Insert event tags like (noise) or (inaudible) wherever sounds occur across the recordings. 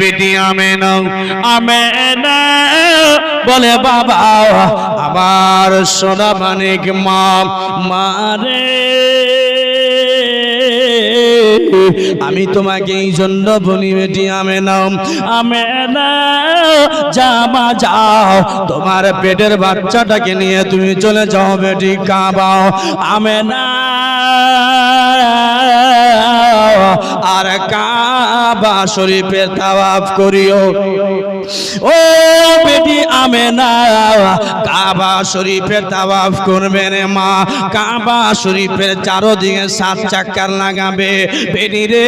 বেটি আমেনা। আমেনা। বলে বাবা আমার সোনা মানিক মা মারে আমি তোমাকে এই জন্য বলি বেটি, আমে নাও, আমে জামা যাও। তোমার পেটের বাচ্চাটাকে নিয়ে তুমি চলে যাও বেটি কাবাও আমে না আর কাবা শরীফের তাওয়াফ করিও। ও বেটি, আমে না কাবা শরীফের তাওয়াফ করবে রে মা। কাবা শরীফের চারোদিকে সাত চাক্কার লাগাবে। বেটি রে।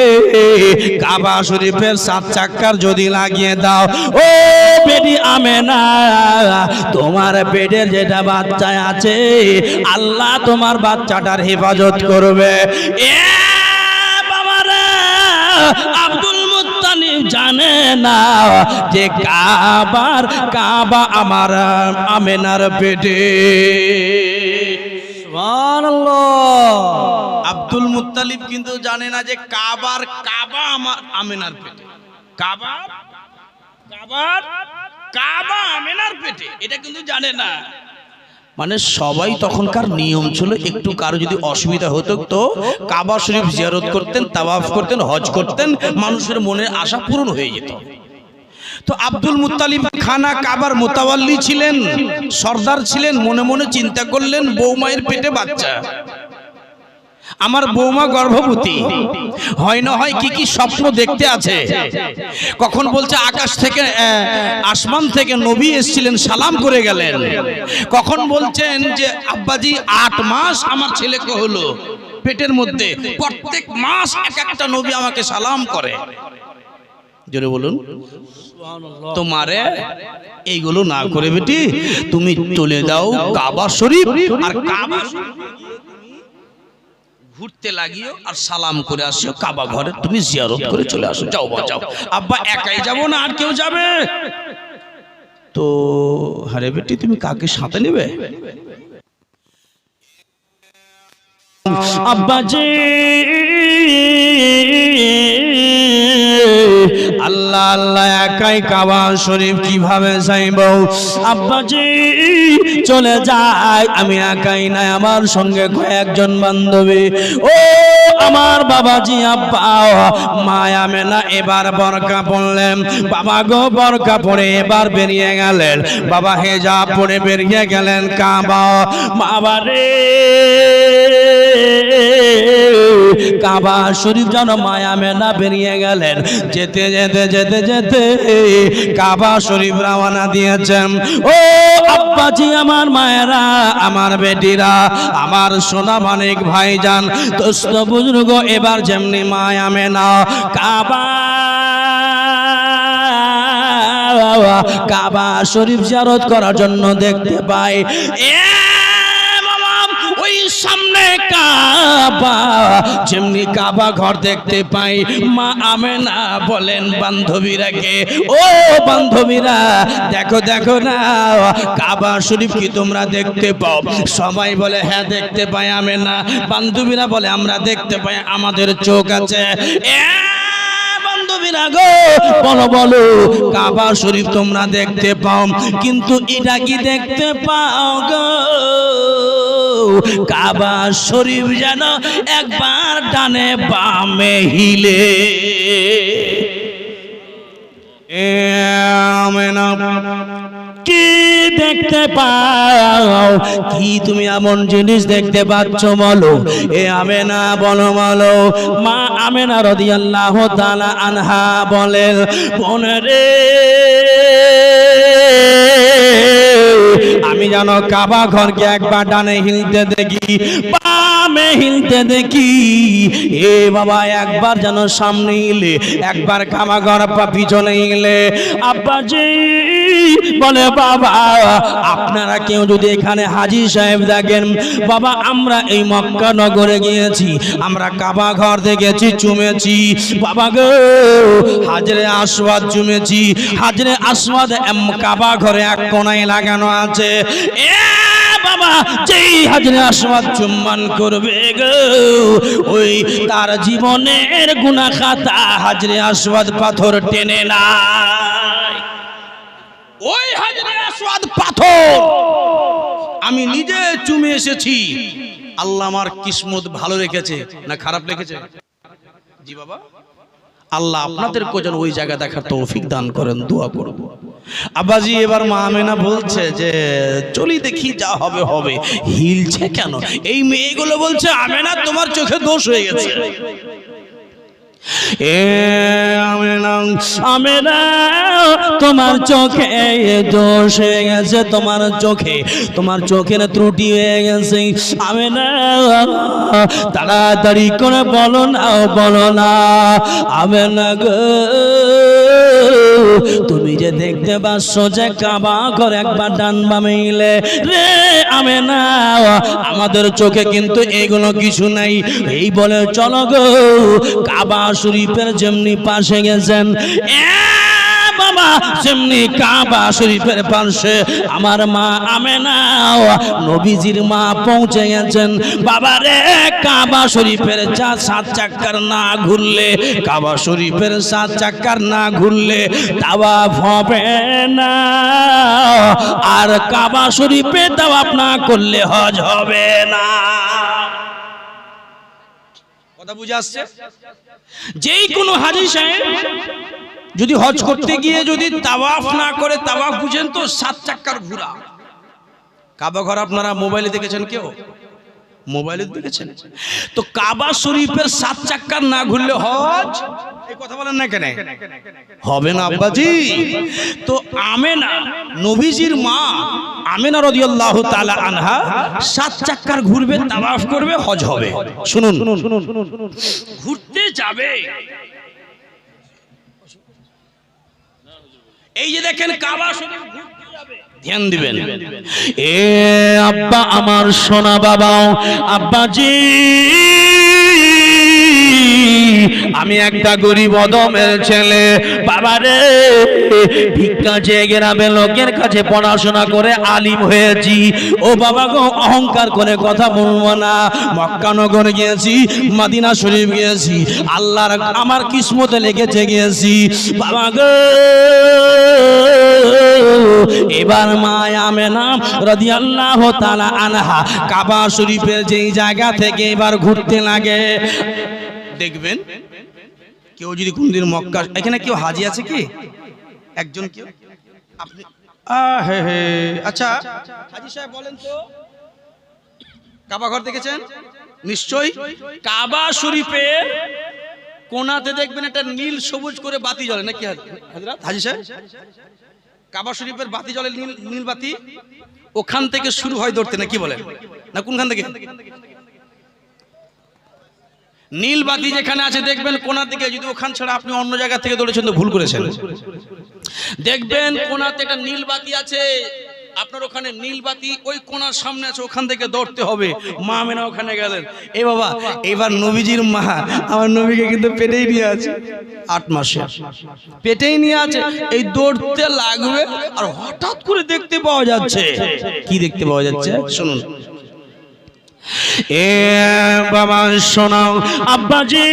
কাবা শরীফের সাত চাক্কার যদি লাগিয়ে দাও। ও বেটি আমে না তোমার পেটের যেটা বাচ্চা আছে, আল্লাহ তোমার বাচ্চাটার হেফাজত করবে। এ আব্দুল মুত্তালিব জানে না যে কাবার, কাবা আমার আমেনার পেটে। আব্দুল মুত্তালিব কিন্তু জানে না যে কাবার কাবা আমার আমেনার পেটে। কাবার কাবার? কাবা আমেনার পেটে। এটা কিন্তু জানে না। মানে সবাই তখনকার নিয়ম ছিল, একটু কারও যদি অসুবিধা হতো তো কাবা শরীফ জিয়ারত করতেন, তাওয়াফ করতেন, হজ করতেন, মানুষের মনের আশা পূরণ হয়ে যেত। তো আব্দুল মুত্তালিব খানা কাবার মোতাওয়াল্লি ছিলেন, সর্দার ছিলেন, মনে মনে চিন্তা করলেন, বৌমায়ের পেটে বাচ্চা। আমার বৌমা গর্ভবতী। হয় না হয় কি কি স্বপ্ন দেখতে আছে? কখন বলছে আকাশ থেকে আসমান থেকে নবী এসেছিলেন সালাম করে গেলেন। কখন বলছেন যে আব্বাজি আট মাস আমার ছেলেকে হলো পেটের মধ্যে। প্রত্যেক মাস এক একটা নবী আমাকে সালাম করে। জোরে বলুন। তোমারে এইগুলো না করে বেটি তুমি চলে দাও কাবা শরীফ আর কাবা শরীফ ঘুরতে লাগিও আর সালাম করে আসিও। কাবা ঘরে তুমি জিয়ারত করে চলে আসো। যাও যাও। আব্বা, একাই যাব না, আর কেউ যাবে? তো, হারে বেটি, তুমি কাকে সাথে নেবে? আব্বা আব্বাজি আল্লাহ আল্লাহ একাই কাবা শরীফ কীভাবে যাইব? আব্বাজি, চলে যায় আমি একাই নাই, আমার সঙ্গে কয়েকজন বান্ধবী। ও আমার বাবাজি, আব্বা মায়া মেলা এবার বরকা পড়লেন। বাবা গো, বরকা পড়ে এবার বেরিয়ে গেলেন। বাবা হেজা পড়ে বেরিয়ে গেলেন কাবা। বাবা রে কাবা শরীফ যেন মায়া মেলা বেরিয়ে গেলেন। যেতে যেতে যেতে যেতে কাবা শরীফ রওনা দিয়েছেন। ও আব্বাজি আমার মায়েরা আমার বেটিরা আমার সোনা মানিক ভাইজান দোস্ত বুজুর্গ এবার যেমনি মায়া মেনা কাবা কাবা শরীফ জিয়ারত করার জন্য দেখতে পাই। এ বাবা, ওই সামনে কাবা, যেমনি কাবা ঘর দেখতে পাই, মা আমেনা বলেন বান্ধবীরাকে ও বান্ধবীরা, দেখো দেখো না, কাবা শরীফ কি তোমরা দেখতে পাও? সবাই বলে হ্যাঁ দেখতে পাই আমেনা। বান্ধবীরা বলে, আমরা দেখতে পাই, আমাদের চোখ আছে। বান্ধবীরা গো, বলো বলো, কাবা শরীফ তোমরা দেখতে পাও, কিন্তু এটা কি দেখতে পাও গো? কাবা শরীফ যেন একবার ডানে বামে হিলে। কি দেখতে পাও? কি তুমি এমন জিনিস দেখতে পাচ্ছ বলো? এ আমেনা, বলো বলো। মা আমেনা রাদিয়াল্লাহু তাআলা আনহা বলেন রে আমি জানো কাবা ঘরকে একবার ডানে হিলতে দেখি। বামে হিলতে দেখি, এ বাবা একবার যেন সামনে হিলে একবার কাবা ঘর পা পিছনে হিলে আব্বাজি বলে, বাবা, আপনারা কেউ যদি এখানে হাজি সাহেব দেখেন, বাবা, আমরা এই মক্কা নগরে গিয়েছি, আমরা কাবা ঘর দেখেছি, চুমেছি। বাবা গো, হাজরে আসওয়াদ চুমেছি, হাজরে এম কাবা ঘরে এক কোনায় লাগানো আছে। এ বাবা, যেই হাজরে আসওয়াদ চুম্বন করবে গো, ওই তার জীবনের গুনাহ খাতা হাজরে আসওয়াদ পাথর টেনে না ওই হাজরে আসওয়াদ পাথর, আমি নিজে চুমে এসেছি। আল্লাহ আমার কিসমত ভালো রেখেছে, না খারাপ রেখেছে? জি বাবা। আল্লাহ আপনাদের কোজন ওই জায়গা দেখার তৌফিক দান করেন দোয়া করব আব্বাজি এবার মা আমেনা বলছে যে চলি দেখি যা হবে হবে। হিলছে কেন? এই মেয়েগুলো বলছে আমেনা তোমার চোখে দোষ হয়ে গেছে। এ তোমার চোখে দোষ হয়ে গেছে, তোমার চোখে, তোমার চোখের ত্রুটি হয়ে গেছে। আমেনা তাড়াতাড়ি করে বলো না বলো না। আমেনা গো তুমি যে দেখতে পাচ্ছ যে কাবা ঘর একবার ডান বামে ইলে রে আমে না আমাদের চোখে কিন্তু এগুলো কিছু নাই। এই বলে, চলো গো, কাবা শরীফের যেমনি পাশে গেছেন এ বাবা যেমনি কাবা শরীফের পাশে আমার মা আমেনা, নবীজির মা পৌঁছে গেছেন। বাবা রে, কাবা শরীফের চা সাত চাক্কার না ঘুরলে, কাবা শরীফের সাত চাক্কার না ঘুরলে তাওয়া হবে না। আর কাবা শরীফে তাওয়াফ না করলে হজ হবে না। কথা বুঝে আসছে? যেই কোনো হাজি সাহেব যদি হজ করতে গিয়ে যদি তাওয়াফ না করে তাওয়াফ বুঝেন তো সাত চাক্কার ঘুরা কাবা ঘর আপনারা মোবাইলে দেখেছেন কেউ? মোবাইলে দেখেছেন। তো কাবা শরীফের সাত চাক্কার না ঘুরলে হজ? এই কথা বলেন না কেন? হবে না আব্বাজি। তো আমেনা নবীজির মা আমেনা রাদিয়াল্লাহু তাআলা আনহা সাত চাক্কার ঘুরবে তাওয়াফ করবে হজ হবে। শুনুন। ঘুরতে যাবে। এই যে দেখেন কাবা শরীফ ঘুরতে যাবে। ধ্যান দিবেন। এ আব্বা আমার সোনা বাবা আব্বাজি। আমি একটা গরিব অদমের ছেলে। বাবারে ভিক্ষা চেয়ে গ্রামে লোকের কাছে পড়াশোনা করে আলিম হয়েছি। ও বাবা গো, অহংকার করে কথা বলব না। মক্কানগর গিয়েছি, মাদিনা শরীফ গিয়েছি, আল্লাহর আমার কিসমতে লেগেছে গিয়েছি। বাবা গো, এবার মায়া মেনা রাদিয়াল্লাহু তাআলা আনহা কাবা শরীফের যেই জায়গা থেকে এবার ঘুরতে লাগে। দেখবেন। কেউ যদি কোনদিন মক্কা এখানে কেউ হাজি আছে কি? একজন কেউ? আচ্ছা হাজি সাহেব বলেন তো। কাবা ঘর দেখেছেন? নিশ্চয়ই। কাবা শরীফের কোনাতে দেখবেন একটা নীল সবুজ করে বাতি জ্বলে। নাকি হাজি সাহেব? কাবা শরীফের বাতি জ্বলে নীল নীল বাতি। ওখান থেকে শুরু হয় ধরতে না কি বলেন? না কোনখান থেকে? নীল বাতি যেখানে আছে, দেখবেন কোনার দিকে, যদি ওখান ছাড়া আপনি অন্য জায়গা থেকে দৌড়েছেন তো ভুল করেছেন। দেখবেন কোনাতে একটা নীল বাতি আছে, আপনার ওখানে নীল বাতি ওই কোনার সামনে আছে, ওখান থেকে দৌড়তে হবে। মা মেনা ওখানে গেলেন। এ বাবা, এবার নবীজির মা, আমার নবীকে কিন্তু পেটেই নিয়ে আছে, আট মাসে। পেটেই নিয়ে আছে, এই দৌড়তে লাগবে আর হঠাৎ করে দেখতে পাওয়া যাচ্ছে। কি দেখতে পাওয়া যাচ্ছে? শুনুন। এ বাবা শোনাও আব্বাজি।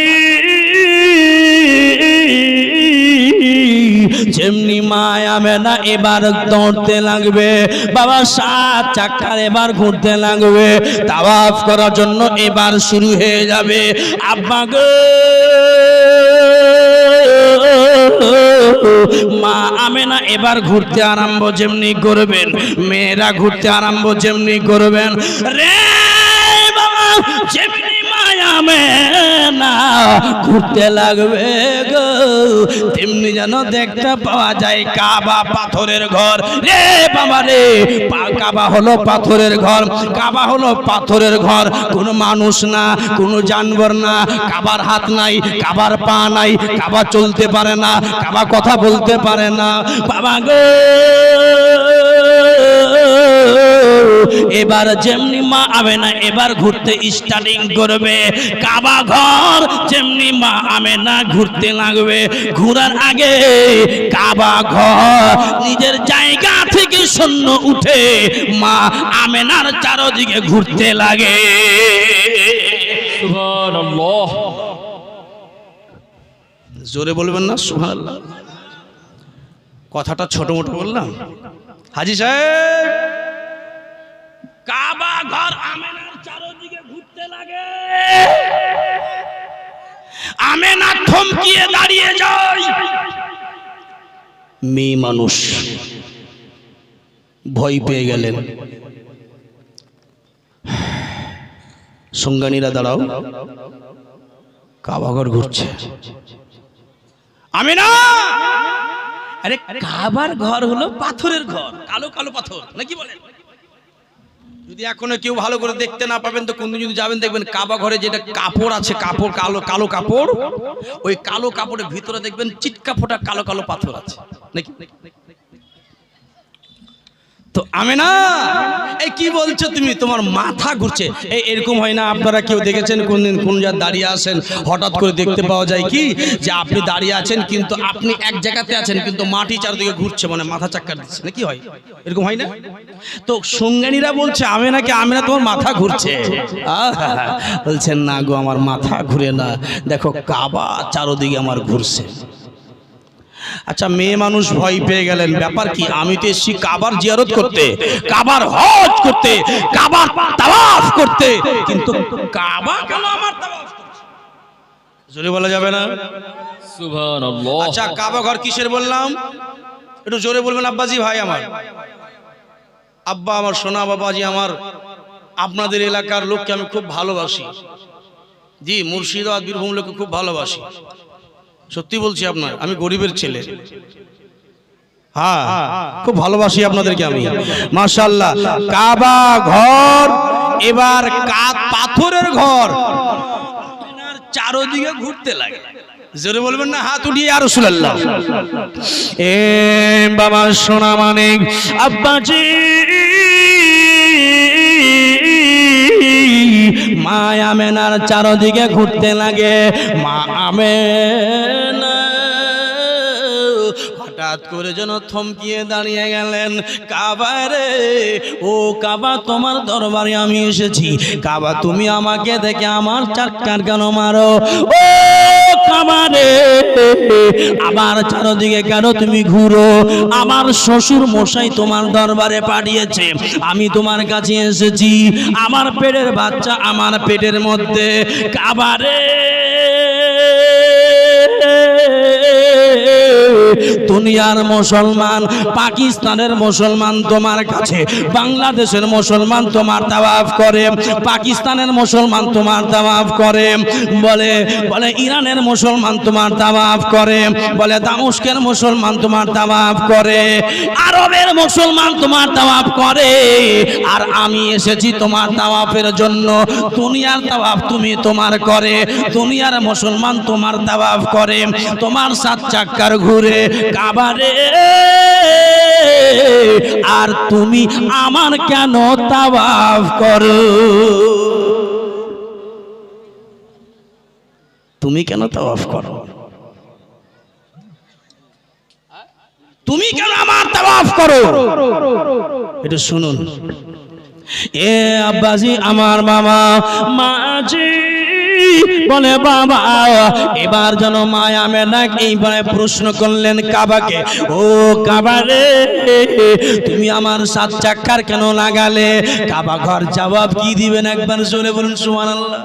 যেমনি মায়া মেনা এবার দৌড়তে লাগবে, বাবা, সাত চাক্কার এবার ঘুরতে লাগবে, তাওয়াফ করার জন্য এবার শুরু হয়ে যাবে। আব্বা গো, মা আমেনা এবার ঘুরতে আরম্ভ যেমনি করবেন, মেয়েরা ঘুরতে আরম্ভ যেমনি করবেন। রে যেমনি মায়া মেনা ঘুরতে লাগবে গো, তেমনি যেন দেখতে পাওয়া যায় কাবা পাথরের ঘর। রে বাবা রে কাবা হলো পাথরের ঘর, কাবা হলো পাথরের ঘর। কোনো মানুষ না, কোনো জানবর না, কাবার হাত নাই, কাবার পা নাই, কাবা চলতে পারে না, কাবা কথা বলতে পারে না। বাবা গো। এবার যেমনি মা আবে না এবার ঘুরতে স্টার্টিং করবে। কাবা ঘর যেমনি মা আমেনা ঘুরতে লাগবে। ঘোরার আগে কাবা ঘর নিজের জায়গা থেকে শূন্য উঠে মা আমেনার চারদিকে ঘুরতে লাগে। জোরে বলবেন না? সুবহানাল্লাহ। কথাটা ছোট মোটো বললাম। হাজি সাহেব! কাবা ঘর আমেনার চারদিকে ঘুরতে লাগে। আমেনা থমকিয়ে দাঁড়িয়ে যায়। মেয়ে মানুষ ভয় পেয়ে গেলেন। সঙ্গানীরা দাঁড়াও। কাবাঘর ঘুরছে। আমি না আরে কাবার ঘর হলো পাথরের ঘর, কালো কালো পাথর, নাকি বলেন? যদি এখনও কেউ ভালো করে দেখতে না পাবেন, তো কোনদিন যদি যাবেন দেখবেন কাবা ঘরে যেটা কাপড় আছে, কাপড় কালো কালো কাপড়, ওই কালো কাপড়ের ভিতরে দেখবেন চিটকা ফোটা কালো কালো পাথর আছে, নাকি? তো আমি না এই কি বলছো তুমি? তোমার মাথা ঘুরছে। এই এরকম হয় না, আপনারা কেউ দেখেছেন কোন দিন কোন জায়গায় দাঁড়িয়ে আছেন, হঠাৎ করে দেখতে পাওয়া যায় কি? যে আপনি দাঁড়িয়ে আছেন, কিন্তু আপনি এক জায়গাতে আছেন, কিন্তু মাটি চারদিকে ঘুরছে মানে মাথা চাক্কার দিচ্ছে। নাকি হয়? এরকম হয় না? তো সঙ্গানীরা বলছে আমি নাকি আমি না তোমার মাথা ঘুরছে। বলছেন, না গো, আমার মাথা ঘুরে না। দেখো, কাবা চারদিকে আমার ঘুরছে। আচ্ছা মেয়ে মানুষ ভয় পেয়ে গেলেন। ব্যাপার কি? আমি তো এসেছি কাবার জিয়ারত করতে কাবার হজ করতে কাবার তাওয়াফ করতে। কিন্তু কাবা কেন আমার তাওয়াফ করছে? জোরে বলা যাবে না? সুবহানাল্লাহ। আচ্ছা কাবা ঘর কিসের বললাম? একটু জোরে বলবেন আব্বাজি ভাই আমার। আব্বা আমার সোনা বাবাজি আমার। আপনাদের এলাকার লোককে আমি খুব ভালোবাসি। জি মুর্শিদাবাদ বীরভূম লোককে খুব ভালোবাসি। সত্যি বলছি আপনার আমি গরিবের ছেলে। হ্যাঁ খুব ভালোবাসি আপনাদেরকে আমি। মাশাল্লাহ কাবা ঘর এবার পাথরের ঘর। চারোদিকে ঘুরতে লাগে। জোরে বলবেন না হাত উঠিয়ে আর রসুল্লাহ এ বাবা সোনা মানে আব্বাজি। মা আমেনার চারদিকে ঘুরতে লাগে। মা আমেনা। হঠাৎ করে যেন থমকিয়ে দাঁড়িয়ে গেলেন কাবারে। ও কাবা, তোমার দরবারে আমি এসেছি। কাবা, তুমি আমাকে দেখে আমার চাক্কার কেন মারো। ও কাবারে আমার চারদিকে কেন তুমি ঘুরো? আমার শ্বশুর মশাই তোমার দরবারে পাঠিয়েছে। আমি তোমার কাছে এসেছি। আমার পেটের বাচ্চা আমার পেটের মধ্যে। কাবারে। দুনিয়ার মুসলমান, পাকিস্তানের মুসলমান তোমার কাছে, বাংলাদেশের মুসলমান তোমার তাওয়াফ করে, পাকিস্তানের মুসলমান তোমার তাওয়াফ করে, বলে বলে ইরানের মুসলমান তোমার তাওয়াফ করে, বলে দামস্কের মুসলমান তোমার তাওয়াফ করে, আরবের মুসলমান তোমার তাওয়াফ করে, আর আমি এসেছি তোমার তাওয়াফের জন্য, দুনিয়ার তাওয়াফ তুমি তোমার করে, দুনিয়ার মুসলমান তোমার তাওয়াফ করে তোমার সাত চাক্কার ঘুরে কাবারে। আর তুমি আমার কেন তাওয়াফ করো? তুমি কেন তাওয়াফ করো? তুমি কেন আমার তাওয়াফ করো? এটা শুনুন। এ আব্বাজি, আমার মামা, মাঝি বলে, বাবা, এবার যেন মায়া নাকি এইবারে প্রশ্ন করলেন কাবাকে, ও কাবারে তুমি আমার সাত চাকার কেন লাগালে? কাবা ঘর জবাব কি দিবেন একবার শুনে বলুন, সুবহানাল্লাহ।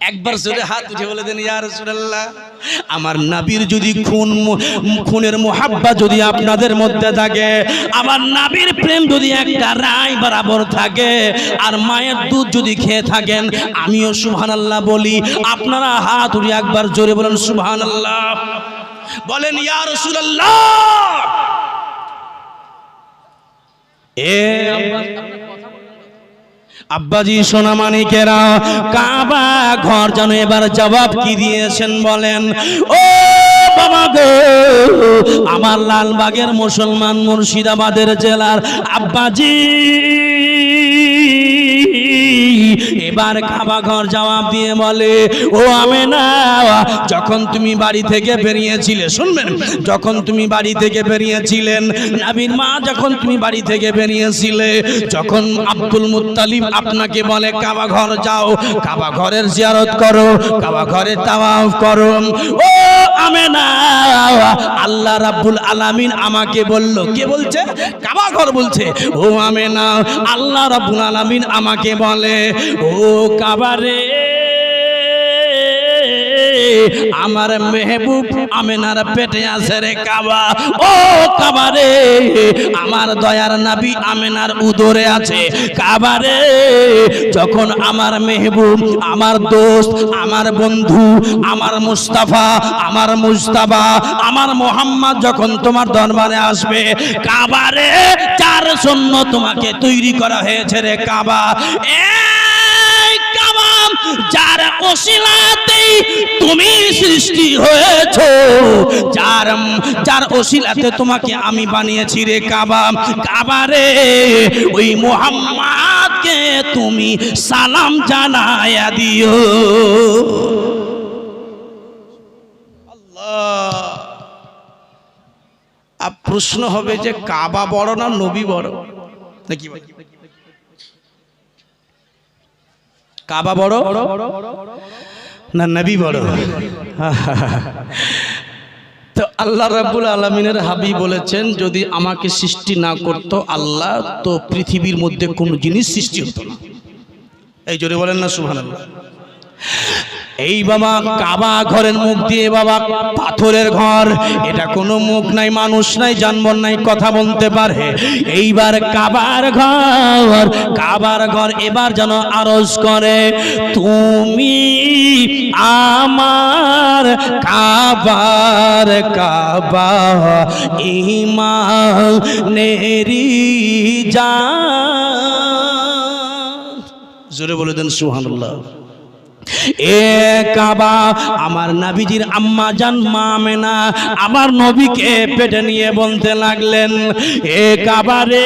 একবার (laughs) জোরে হাত উঠে বলে দেন ইয়া রাসূলুল্লাহ আমার নাবির যদি খুন খুনের মোহাব্বা যদি আপনাদের মধ্যে থাকে আমার নাবির প্রেম যদি একটা রায় বরাবর থাকে আর মায়ের দুধ যদি খেয়ে থাকেন আমিও সুবহানাল্লাহ বলি আপনারা হাত উঠে একবার জোরে বলেন সুবহানাল্লাহ। বলেন ইয়া রাসূলুল্লাহ। এ আব্বা সোনা মানিকেরা কাবা ঘর যেন এবার জবাব কি দিয়েছেন বলেন, ও বাবা গো, আমার লালবাগের মুসলমান মুর্শিদাবাদের জেলার আব্বাজি এবার কাবা ঘর জবাব দিয়ে বলে, ও আমি না যখন তুমি বাড়ি থেকে বেরিয়েছিলে, শুনবেন, যখন তুমি বাড়ি থেকে বেরিয়েছিলেন, নাবির মা যখন তুমি বাড়ি থেকে বেরিয়েছিলে, যখন আব্দুল মুত্তালিব আপনাকে বলে, কাবা ঘর যাও, কাবা ঘরের জিয়ারত করো, কাবা ঘরে তাওয়াফ করো। ও আমেনা, আল্লাহ রাব্বুল আলামিন আমাকে বলল, কে বলছে? কাবা ঘর বলছে। ও আমেনা, আল্লাহ রাব্বুল আলামিন আমাকে বলে, ও কাবারে। আমার মেহবুব আমেনার পেটে আছে রে কাবা। ও কাবারে, আমার দয়ার নাবি আমেনার উদরে আছে। কাবারে, যখন আমার মেহবুব, আমার দোস্ত, আমার বন্ধু, আমার মুস্তাফা আমার মুস্তাফা আমার মোহাম্মদ যখন তোমার দরবারে আসবে, কাবারে, চার জন্য তোমাকে তৈরি করা হয়েছে রে কাবা। কাবা যার ওসিলাতেই তুমি সৃষ্টি হয়েছ, যার যার ওসিলাতে তোমাকে আমি বানিয়েছি রে কাবা। কাবারে ওই মোহাম্মদকে তুমি সালাম জানায়া দিও। প্রশ্ন হবে যে কাবা বড় না নবী বড়? নাকি ভাই? কাবা বড়? না, নবী বড়? তো আল্লাহ রাবুল আলমিনের হাবি বলেছেন, যদি আমাকে সৃষ্টি না করত আল্লাহ, তো পৃথিবীর মধ্যে কোনো জিনিস সৃষ্টি হতো না। এই জোরে বলেন না সুহান এই বাবা, কাবা ঘরের মুখ দিয়ে বাবা, পাথরের ঘর। এটা কোনো মুখ নাই, মানুষ নাই জানবর নাই, কথা বলতে পারে। এইবার কাবার ঘর কাবার ঘর এবার যেন আরজ করে, তুমি আমার কাবার কাবা ইমানেরি যা জোরে বলে দেন সুহানুল্লাহ এ কাবা, আমার নাবিজির আম্মা জান মামেনা আমার নবীকে পেটে নিয়ে বলতে লাগলেন, এ কাবা রে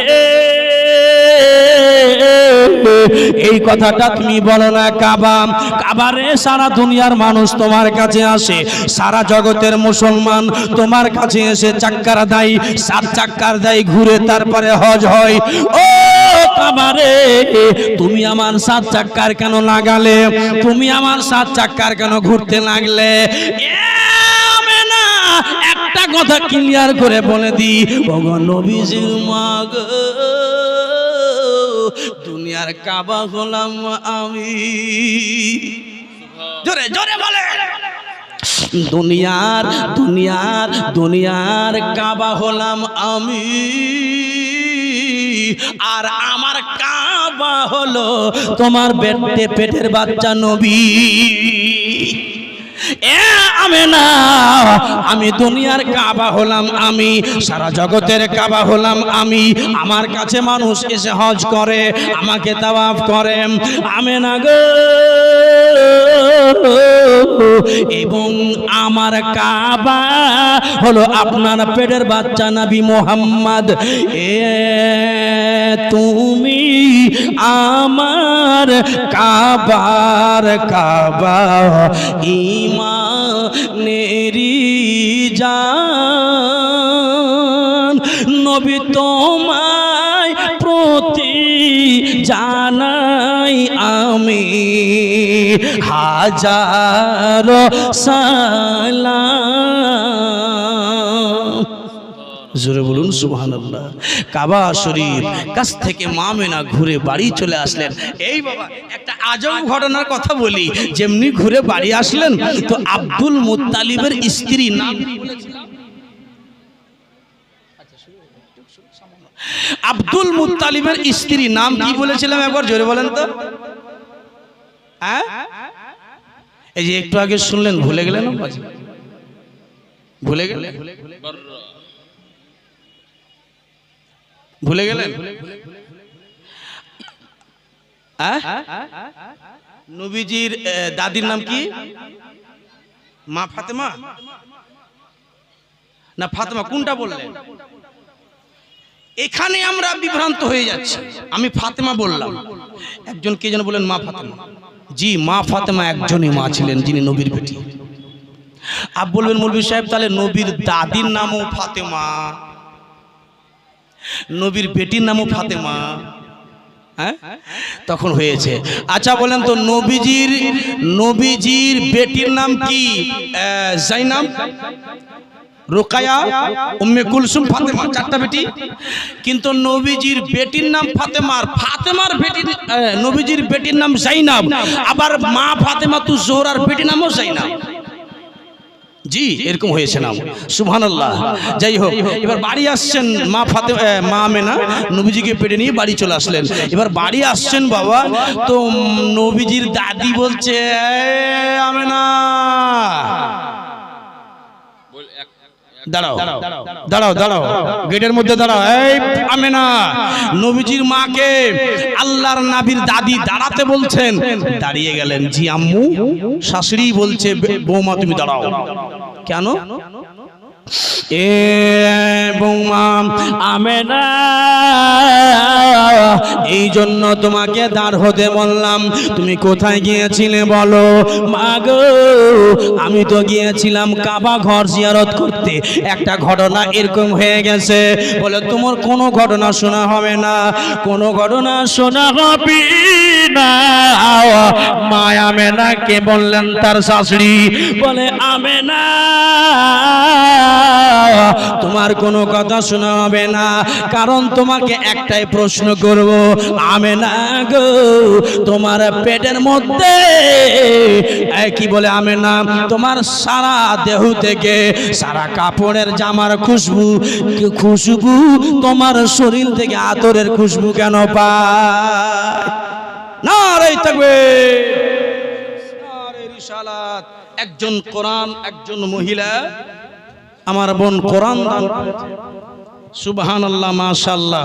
এই কথাটা তুমি বলো না, কাবা। কাবারে সারা দুনিয়ার মানুষ তোমার কাছে আসে। সারা জগতের মুসলমান তোমার কাছে এসে চাক্কার দেয়, সাত চাক্কার দেয় ঘুরে তারপরে হজ হয়। ও কাবারে, তুমি আমার সাত চাক্কার কেন লাগালে তুমি আমার সাত চাক্কার কেন ঘুরতে লাগলে? একটা কথা ক্লিয়ার করে বলে দি ওগো নবীজির মাগ দুনিয়ার কাবা হলাম আমি। জোরে জোরে বলে। দুনিয়ার দুনিয়ার দুনিয়ার কাবা হলাম আমি। আর আমার কাবা হলো তোমার পেটে পেটের বাচ্চা নবী। এ আমি না আমি দুনিয়ার কাবা হলাম আমি, সারা জগতের কাবা হলাম আমি। আমার কাছে মানুষ এসে হজ করে, আমাকে তাওয়াফ করে। আমি না গো, এবং আমার কাবা হলো আপনার পেটের বাচ্চা নবী মোহাম্মদ। এ তুমি আমার কাবার কাবা ইমানেরি যান নবী তোমায় প্রতি জানাই আমি। হাজার সালাম। জোরে বলুন সুবহান আল্লাহ কাবা শরীফ, কাছ থেকে মামেনা ঘুরে বাড়ি চলে আসলেন। এই বাবা, একটা আজব ঘটনার কথা বলি, যেমনি ঘুরে বাড়ি আসলেন, তো আব্দুল মুত্তালিবের স্ত্রী নাম? আব্দুল মুত্তালিবের স্ত্রী নাম কি বলেছিলাম একবার, জোরে বলেন তো। হ্যাঁ? এই যে একটু আগে শুনলেন, ভুলে গেলেন? ভুলে গেলেন? ভুলে গেলেন? নবীজির দাদির নাম কি? মা ফাতেমা? না, ফাতেমা, কোনটা বললেন? এখানে আমরা বিভ্রান্ত হয়ে যাচ্ছি। আমি ফাতেমা বললাম। একজন কে যেন বলেন মা ফাতেমা। জি, মা ফাতেমা একজনই মা ছিলেন, যিনি নবীর বেটি। আপ বলবেন, মৌলভী সাহেব, তাহলে নবীর দাদির নামও ফাতেমা। নবীর বেটির নামও ফাতেমা। হ্যাঁ? তখন হয়েছে। আচ্ছা বলেন তো নবীজির নবীজির বেটির নাম কি? আহ, জাইনাব রোকায়া উম্মে কুলসুম ফাতেমা চারটা বেটি। কিন্তু নবীজির বেটির নাম ফাতেমার ফাতেমার বেটির নবীজির বেটির নাম জাইনাব। আবার মা ফাতেমা তু জোহরার বেটির নামও জাইনাব। জি এরকম হয়েছে নাম। সুবহান আল্লাহ যাই হোক এবার বাড়ি আসছেন মা ফাতে মা মেনা নবীজিকে পেটে নিয়ে বাড়ি চলে আসলেন। এবার বাড়ি আসছেন বাবা তো নবীজির দাদি বলছে "এ, আমেনা! দাঁড়াও। দাঁড়াও। দাঁড়াও। গেটের মধ্যে দাঁড়াও। এই আমেনা নবীজির মাকে আল্লাহর নাবির দাদি দাঁড়াতে বলছেন। দাঁড়িয়ে গেলেন জি আম্মু শাশুড়ি বলছে বৌমা তুমি দাঁড়াও। কেন? এ বৌমা, আমেনা, এই জন্য তোমাকে দাঁড় হতে বললাম। তুমি কোথায় গিয়েছিলে বলো? মাগো আমি তো গিয়েছিলাম কাবা ঘর জিয়ারত করতে। একটা ঘটনা এরকম হয়ে গেছে। বলে, তোমার কোনো ঘটনা শোনা হবে না। কোনো ঘটনা শোনা হবে না। মায়া মেনাকে বললেন তার শাশুড়ি? বলে, আমেনা, তোমার কোনো কথা শোনা হবে না। কারণ তোমাকে একটাই প্রশ্ন করব, আমেনা গো, তোমার পেটের মধ্যে কি বলে আমেনা, তোমার সারা দেহ থেকে সারা কাপড়ের জামার খুশবু খুশবু তোমার শরীর থেকে আতরের খুশবু কেন পায়? না রে থাকবে। একজন কোরআন একজন মহিলা আমার বোন কোরআন দান সুবহান আল্লাহ মাশাল্লাহ